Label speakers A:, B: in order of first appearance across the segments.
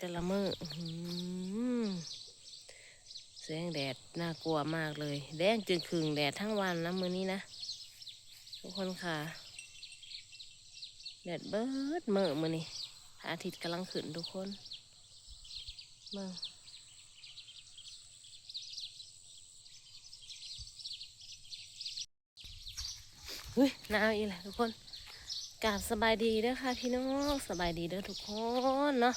A: แต่ละมือแสงแดดน่ากลัวมากเลย แดงจึงคืงแดดทั้งวันนะมือนี้นะ ทุกคนค่ะ แดดเบิดเมื่อมือนี้พระอาทิตย์กำลังขึ้นทุกคนเมืองเฮ้ยหนาวอีกแล้วทุกคนกราบสบายดีเด้อค่ะพี่น้องสบายดีเด้อทุกคนเนาะ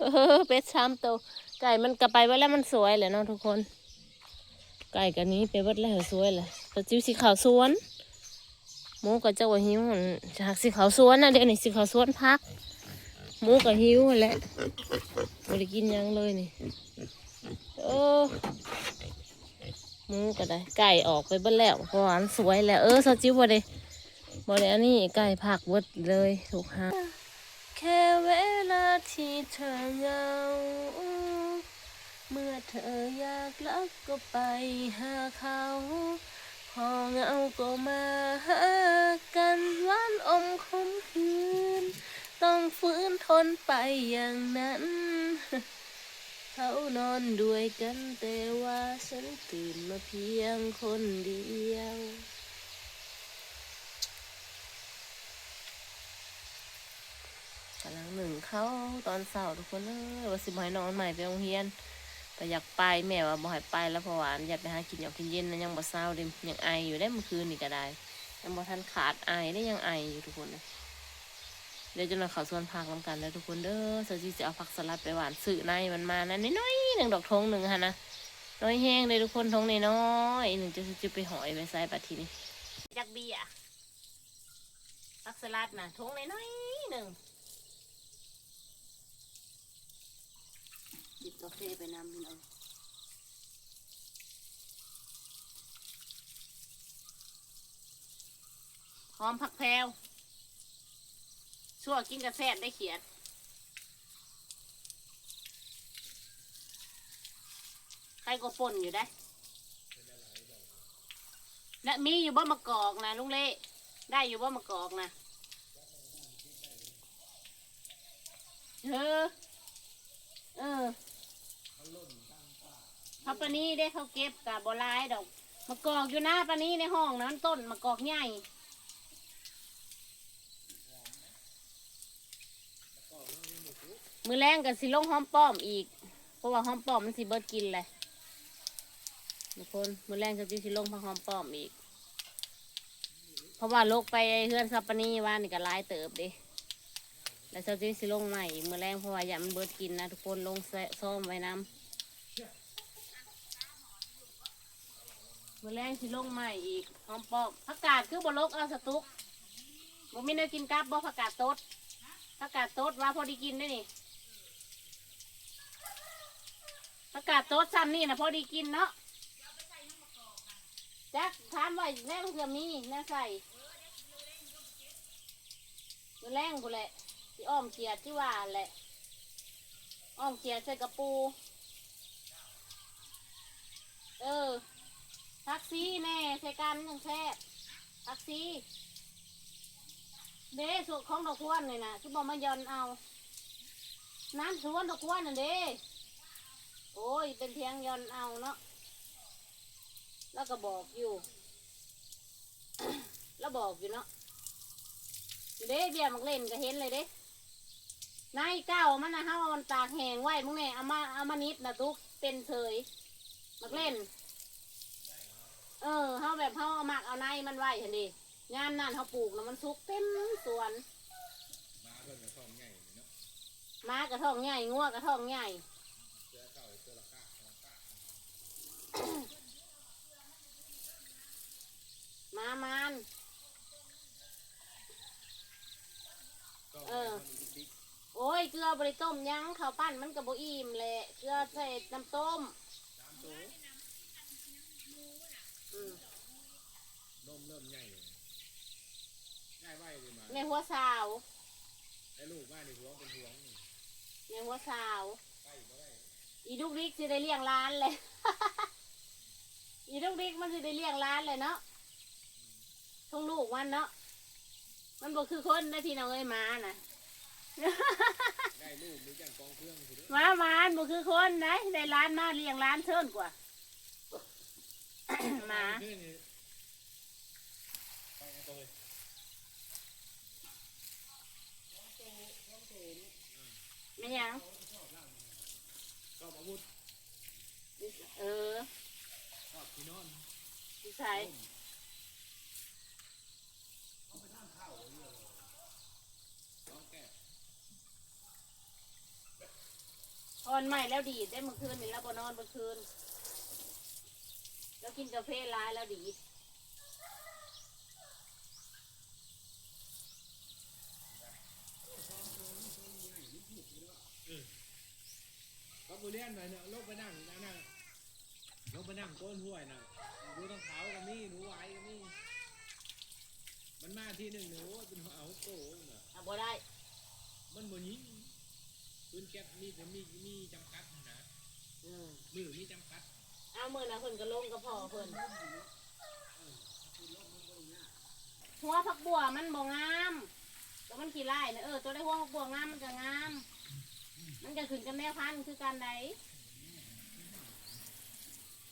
A: เออเป็ดชามโตวไก่มันกลับไปไว้แล้วมันสวยเลยเนาะทุกคน ไก่กันนี้ไปวัดแล้วสวยเลยแต่จิ้วสีขาวสวนหมูกับเจ้าหิวจากสีขาวสวนนะเดี๋ยวนี้สีขาวสวนพักหมูกับหิวแหละไม่ได้กินยังเลยนี่เออห มูก็ได้ ไก่ออกไปเบิดแล้วเพราะว่านสวยแล้ว เออสาวจิ้วบ่ได้บ่ได้อันนี้ไก่ผักเบิดเลยถูกฮะแค่เวลาที่เธอเหงาเมื่อเธออยากลับก็ไปหาเขาพอเหงาก็มาหากันวานอมคมคืน ต้องฝืนทนไปอย่างนั้น เขานอนด้วยกันแต่ว่าฉันตื่นมาเพียงคนเดียวกำลังหนึ่งเขาตอนเสาร์ทุกคนเอ้ยว่าสิบให้นอนใหม่ไปโรงเรียนแต่อยากไปแม่ว่าบ่ให้ไปแล้วเพราะว่าอยากไปหากินอยากกินเย็นนะยังบ่เศร้าเดิยังไออยู่ได้เมื่อคืนนี่ก็ได้ยังบ่ทันขาดไอได้ยังไออยู่ทุกคนเลย เดี๋ยวจะมาขาสวนผักน้ำกันแล้วทุกคนเด้อสาวจีจะเอาผักสลัดไปหวานสื่อในมันมานะน้อยหนึ่งดอกทงหนึ่งฮะนะน้อยแห้งเลยทุกคนทงในน้อยหนึ่งจะจะไปหอยไปใส่ปลาทีนี้จักเบียผักสลัดนะทงในน้อยหนึ่งหยิบกาแฟไปนำพี่น้องหอมผักแพรว ชั่วกินกระแซบได้เขียนใครก็ปนอยู่ได้ และมีอยู่บ่มะกอกนะลุงเล่ได้อยู่บ่มะกอกนะเออเออเขาปานี้ได้เขาเก็บกับบหลายดอกมะกอกอยู่หน้าปานี้ในห้องนะมันต้นมะกอกใหญ่ มือแรงกับสิลงห้อมป้อมอีก เพราะว่าห้อมป้อมมันสิเบิดกินเลยทุกคนมือแรงกับสิลงพักห้อมป้อมอีก เพราะว่าโลกไปเฮือนซับปานี่ว่านี่ก็หลายเติบดิแล้วเจ้าจีสิลงใหม่มือแรงเพราะว่าอย่ามันเบิดกินนะทุกคนลงแซะซ่อมไว้น้ำมือแรงสิลงใหม่อีกห้อมป้อมผักกาดคือบลกเอาสตุกบ่มีเนื้อกินกับบ่ผักกาดตดผักกาดตดว่าพอดีกินได้นี่ ประกาศโต๊ะซ้ำนี่นะพอดีกินเนาะแจ็คถามว่าแม่เพื่อมีแม่ใส่มือแรงกูแหละที่อ้อมเกียดที่ว่าแหละ อ้อมเกียดใส่กระปู เออทักซี่แน่ใส่กันยังแทบทักซี่เด้สุดของดอกควนเลยนะคือบอกมายอนเอา น้ำสวนดอกควนน่ะเด้ โอ้ย เป็นเพียงยอนเอาเนาะ แล้วก็บอกอยู่แล้วบอกอยู่เนาะเด้เบี้ยมักเล่นก็เห็นเลยเด้นายเก้ามันนะเฮาเอามันตากแห้งไว้มึงเนี่ยเอามาเอามานิดนะทุกเป็นเฉยมักเล่น เออเฮาแบบเฮาเอามักเอาในมันไว้เห็นดิงานนั่นเฮาปลูกแล้วมันสุกเต็มสวนม้ากระท้องใหญ่งัวกระท้องใหญ่ มามานเออ โอ้ย เกลือบริต้มหยังข้าวปั้นมันกับโบอิ่มแหละเกลือใส่น้ำต้ม
B: สามตัว
A: อืม
B: นมเริ่มใหญ่เลยง่ายไวเลยมา
A: แม่หัวสาว
B: ไอ้ลูกบ้านในหัวเป็นห่วงนี่
A: แม่หัวสาว
B: ใกล้บ่ได้
A: อีลูกดิกจะได้เลี้ยงร้านเลย อีลูกดิกมันจะได้เลี้ยงร้านเลยเนาะทงลูกมันเนาะ มันบอกคือคนนะพี่น้องเอ้ยหมาน่ะ
B: ได้ลูกมีจังกองเครื่องสิเด้อ
A: หมาหมาบอกคือคนนะได้ร้านมาเลี้ยงร้านเชิญกว่า หมา
B: ขึ้นนี่ไปกันตัวเลย
A: ไม่หยัง
B: ชอบอาวุธ
A: เออ
B: ชอบที่นอน
A: พี่ชาย
B: ต้องแก้
A: อ่อนใหม่แล้วดีดได้เมื่อคืนนี่แล้วบนอนเมื่อคืน แล้วกินกาแฟร้ายแล้วดีด
B: ก็มือเลี้ยนหน่อยเนาะลงไปนั่งนั่งนั่ง ลงไปนั่งก้นห้วยน่ะดูต้องเขากับนี่หนูไหวกับนี่มันมาที่หนึ่งหนูเป็นหัวเอาโก้น่ะ
A: อะบ่ได้
B: มันบ่ยิงปืนแก๊ปมีแต่มีมีจำกัดนะ
A: อืม
B: มือมีจำกัด
A: เอามือนะเพิ่นก็ลงก็พอเพิ่นหัวผักบัวมันบ่งามตัวมันขี้ไล่นะเออตัวได้หัวผักบัวงามมันก็งาม มันก็ขึ้นกับแนวพันธุ์คือการใด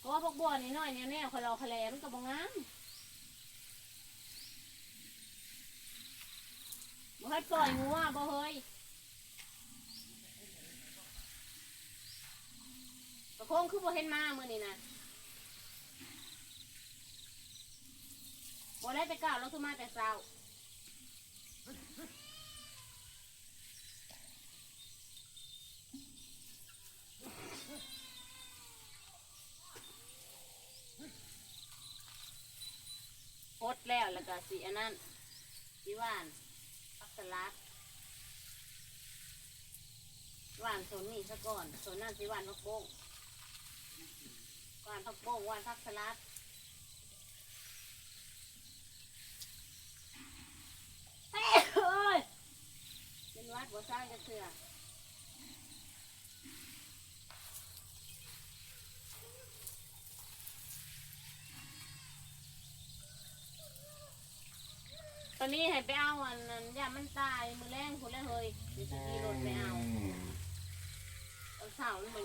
A: เพราะว่าผักบัวนี่น้อยแนวแนวคอยราคะแลมันก็บ่งามบ่ให้ปล่อยงัวบ่เฮ้ยกระโคงคือบ่เห็นมาเมื้อนี้นะบ่ได้แต่ก้าวเราคือมาแต่เช้า แล้วแล้วก็สีอันนั้นสีหวานผักสลัดหวานส่วนนี้ซะก่อนส่วนนั้นสีหวานผักโป้งหวานผักโป้งหวานผักสลัดเอ้ยเอ้ยเป็นวัดบ่สร้างจะเสือ ตอนนี้ให้ไปเอาอันนั้นอย่ามันตายมือแรงคุณแล้วเฮ้ยเดี๋ยวจะขี่รถไปเอาเอาเสาร์มัน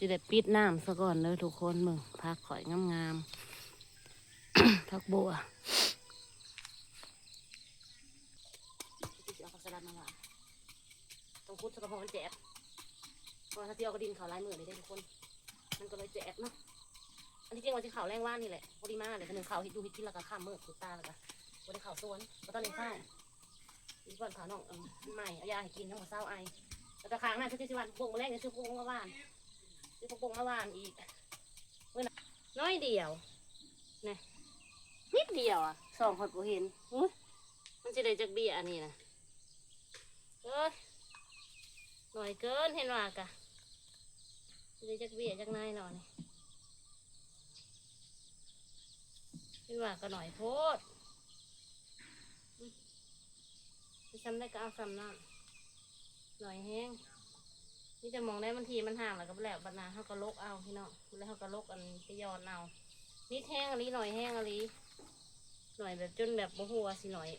A: สิได้ปิดน้ำซะก่อนเลยทุกคนมึงพักข่อยงามๆพักบัวเอาผักสลัดมาวานต้องพุดสกกระเพาะมันแจกเพราะถ้าเที่ยวก็ดินเขาลายมือเลยได้ทุกคน มันก็เลยแจกเนาะอันที่จริงวันที่เขาแรงว่านนี่แหละพอดีมากเลยคนหนึ่งเขาฮิตดูฮิตินแล้วก็ข้ามมือขุดตาแล้วก็วันที่เขาสวนก็ตอนนี้ข้าวอีกวันเขาน้องใหม่เอายาให้กินทั้งหมดเศร้าไอแล้วก็ค้างหน้าชุดที่สิวันพวกแรกเนี่ยชื่อพวกมาว่าน ซื้อพวกปงมาวานอีกเมื่อน่ะน้อยเดียวนี่นิดเดียวอะสองคนกูเห็นอุ๊ยมันจะได้จากเบี้ยอันนี้นะเอ้ยหน่อยเกินเห็นว่ากะจะได้จากเบี้ยจากนายหน่อยว่าก็หน่อยโพดอืมไปซ้ำได้ก็เอาซ้ำนั่นหน่อยแห้ง นี่จะมองได้บางทีมันห่างแล้วก็บ่แล้วบรรณาเขาก็ลกเอาพี่น้องแล้วเขาก็ลกอันไปยอนเอานี่แห้งอันนี้หน่อยแห้งอันนี้หน่อยแบบจนแบบโมโหสิหน่อย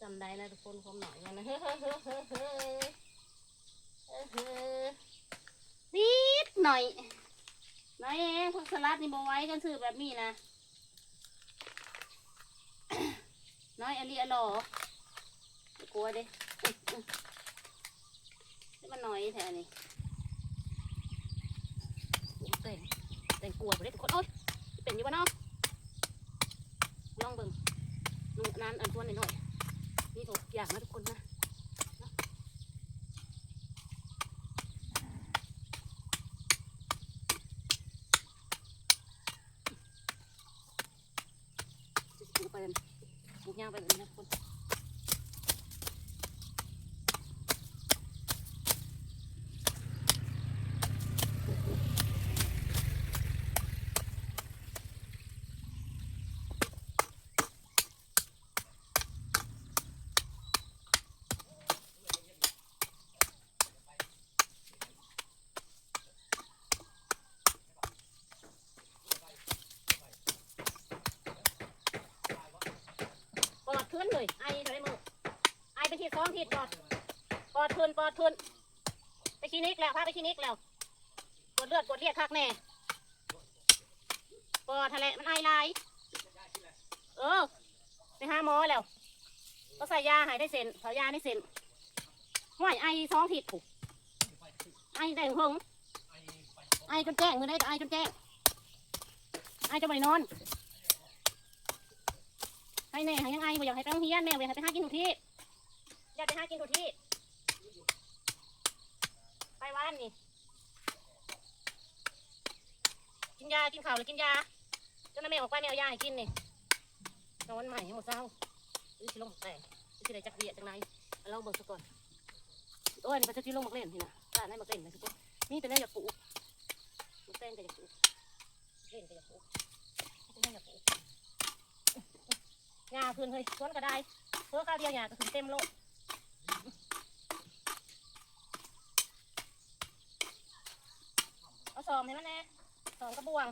A: จำได้นะทุกคนความหน่อยนะเฮ้อเฮ้อเฮ้อเฮ้อเฮ้อเฮ้อนิดหน่อยน้อยเองพวกสลัดนี่บอไว้กันซื้อแบบนี้นะน้อยอันนี้อะหรอไม่กลัวเด้อ มันน้อยแท้นี่เต่งเต่งกลัวไปเลยทุกคนโอ๊ยเป็นอยู่วะเนาะลองเบิ่งนุ่งนั้นอันตัวหน่อยๆนี่ถูกอยากนะทุกคนนะเนาะจะปลูกไปเลยปลูกย่างไปแบบนี้นะทุกคน ปอดขึ้นเลยไอเท่มือไอไปทีสองทีปอดปอดขึ้นปอดขึ้นไปคลินิกแล้วพาไปคลินิกแล้วปวดเลือดปวดเลือดคักแน่ปอดทะเลมันไอลายเออไปหาหมอแล้วก็ใส่ยาหายได้เซ็นเขายาได้เซ็นห่วยไอสองทีผูกไอได้หงไอจนแจ้งมือได้ไอจนแจ้งไอจะไปนอน ให้แม่ให้ยังไงบ่อยากให้ไปโรงเรียนแม่บ่อยากให้ไปหากินทุกที่อยากไปหากินทุกที่ ไปว่านนี่ กินยา กินข้าวหรือกินยาจนนั้นแม่ออกไปแม่เอายาให้กินนี่นอนใหม่ให้หมดเศร้าหรือสิลงมกแต่งหรือสิได้จักเดียจังไหนเอาเบิ่งซะก่อนโอ้ยนี่มันจะที่ลงหมกเล่นพี่นะตาได้หมกเล่นเลยทุกคนมีแต่แม่อยากปลูกหมกแต่งก็อยากปลูกเล่นก็อยากปลูกแต่แม่อยากปลูก งาเพื่อนเฮ้ยสวนก็ได้เพื่อข้าวเดียวหยาก็ถึงเต็มโลกเอาสอมให้มันแน่สอมกระบวง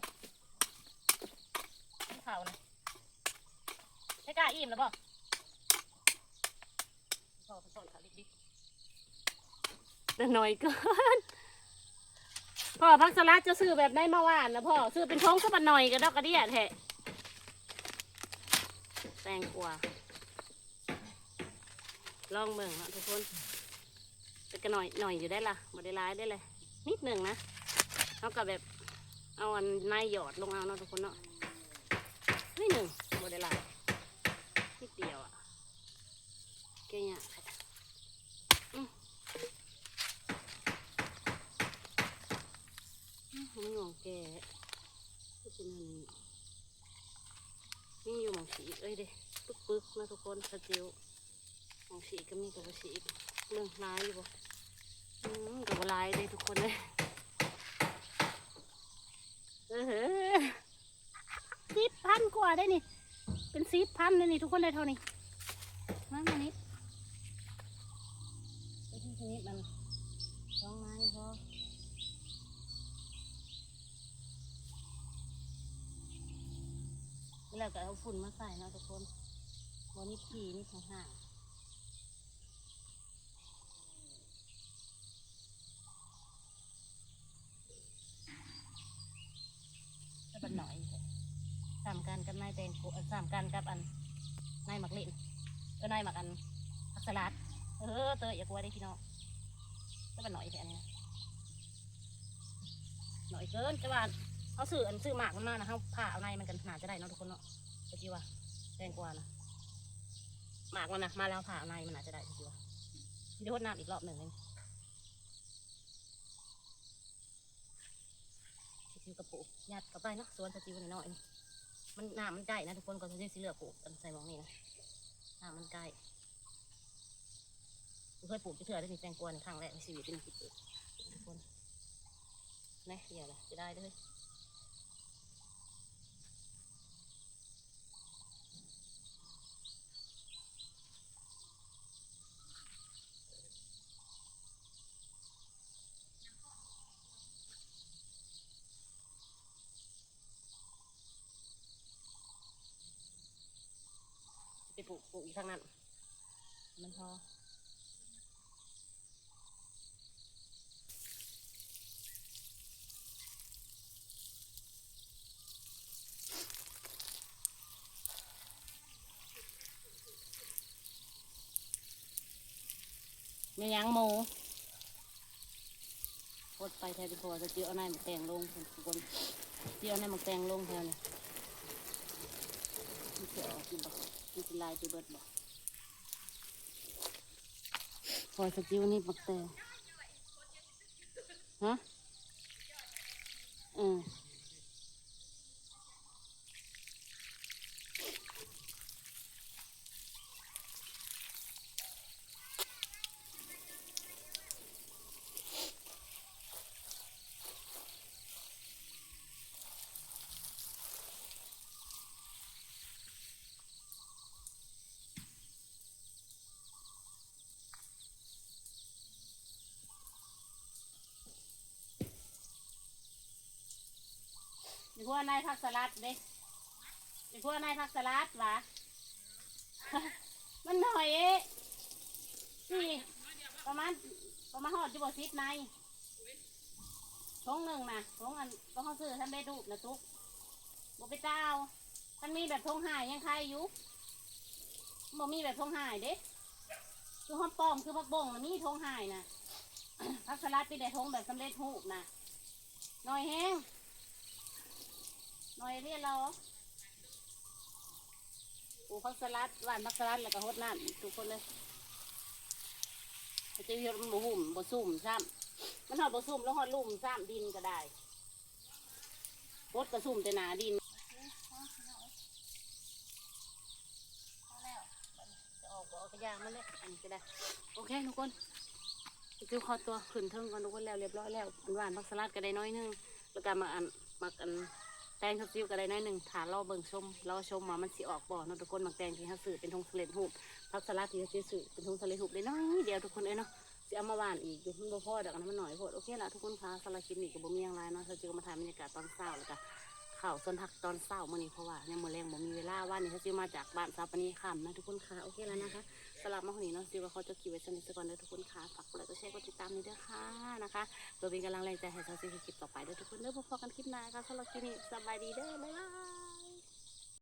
A: ขึ้นเขานะให้กล้าอิ่มแล้วบ่พอไปสอนขาดิดิแต่หน่อยเกินพ่อพักสลัดจะซื้อแบบได้มาหวานนะพ่อซื้อเป็นท้องก็มาหน่อยก็ดอกกระเดียแท้ แตงกวาลองเบิ่งนะทุกคนแต่ก็หน่อยหน่อยอยู่ได้ละบ่ได้ร้ายได้เลย นิดหนึ่งนะเขากับแบบเอาอันในหยอดลงเอาเนาะทุกคนเนาะนิดหนึ่งบ่ได้ร้ายนิดเดียวอะแค่เนี้ยอืมอืมมันหน่วงแกก็เป็นอันนี้ ฉีกเอ้ยเด้ปึ๊กปึ๊กนะทุกคนสติวของฉีก็มีกับสีอีกเรื่องลายอยู่บ่อืมกับลายเลยทุกคนเลยเออเฮสิบพันกว่าได้นี่ เป็นสิบพันเลยนี่ทุกคนเลยเท่านี้มามานิดไปที่ชนิดมันสองไม้พอ แล้วก็เอา ฝุ่นมาใส่เนาะทุกคนวันนี้พีนี่ของห่างถ้าเป็นหน่อยสามกันกับนายแตงโกสามกันกับอันนายหมักเล่นก็นายหมักอันผักสลัด เออเตยอย่ากลัวได้พี่น้องถ้าเป็นหน่อยแค่นี้หน่อยเกินจะว่าเขาซื้ออันซื้อหมากมันมานะเขาผ่าเอาในมันกันหนาดจะได้เนาะทุกคนเนาะ จะจีว่าแตงกว่านะหมากมันนะมาแล้วผ่าในมันอาจจะได้จะจีว่าเดี๋ยวน้ำอีกรอบหนึ่งเลยจะจิวกระปุกยัดเข้าไปเนาะสวนจะจิวหน่อยๆมันน้ำมันใกล้นะทุกคนก็จะได้สิเหลือปลูกอันใส่หมองนี่นะน้ำมันใกล้เคยปลูกที่เถื่อได้มีแตงกวาในครั้งแรกในชีวิตเป็นปลูกทุกคนนะเดี๋ยวละจะได้ด้วย ปลูกปลูกอีกทางนั้น มันพอไม่ยั้งหมูพดไปแทนที่พอจะเจียวเอาหน้าหมักแตงลงคนเจียวเอาหน้าหมักแตงลงแทนเลยมันจะออกกินบ่ มันจะลายไปเบิดบ่พอสกิวนี่ปักแตงฮะเออ พวกนายผักสลัดเด้เดี๋ยวพวกนายผักสลัดวะมันหน่อยเอ๊ะสี่ประมาณประมาณหอดจะบอกซิดในทงหนึ่งนะทงอันก็เขาซื้อท่านได้ดูนะตุ๊กบอกไปเจ้าท่านมีแบบทงหายยังใครอยู่บอกมีแบบทงหายเด้คือห้อมปอมคือพักบงมันมีทงหายนะผักสลัดเป็นแต่ทงแบบสำเร็จรูปนะหน่อยแห้ง หน่อยเรียกเราปลูกผักสลัดหวานผักสลัดแล้วก็ฮดน้ำทุกคนเลยมันจะเฮ็ดมันบ่หุ่มบ่ซุ่มซ้ำมันหอดบ่ซุ่มแล้วหอดลุ่มซ้ำดินก็ได้รถก็ซุ่มแต่หนาดินจะออกบ่ออกกระยางมันเลยอันนี้ก็ได้ โอเคทุกคนจิ้วคอตัวขึ้นเทิงก่อนทุกคนแล้วเรียบร้อยแล้วอันหวานผักสลัดก็ได้น้อยหนึงแล้วก็มาอันมักอัน แตงข้าวจิ้วก็ได้น้อยหนึ่งถาเราเบิ่งชมเราชมว่ามันสิออกบ่เนาะทุกคนมักแตงที่เขาซื้อเป็นทงสำเร็จรูปผักสลัดที่เขาซื้อเป็นถุงสำเร็จรูปได้น้อยเดียวทุกคนเอ้ยเนาะจะเอามาหวานอีกอยู่มันบ่พอดอกอันนั้นมันหน่อยโพดโอเคละทุกคนคะสำหรับคลิปนี้ก็บ่มีอย่างไรเนาะเราจะมาถ่ายบรรยากาศตอนเช้าแล้วก็ข่าวส่วนทักตอนเช้ามื้อนี้เพราะว่ายังมื้อแรงบ่มีเวลาวันนี้เขาจะมาจากบ้านซาปานีค่ำนะทุกคนคะโอเคแล้วนะคะ สลับมาคนนี้เนาะซิว่าเขาจะกี่ไว้สนิทกก่อนเด้อทุกคนค่ะฝากกดไลค์กดแชร์กดติดตามนี้ด้อค่ะนะคะเพื่อเป็นกำลังแรงใจให้เราซีคลิปต่อไปเด้อทุกคนเด้อพบกันคลิปหน้าค่ะสำหรับคลิปนี้สบายดีเด้อบ๊ายบาย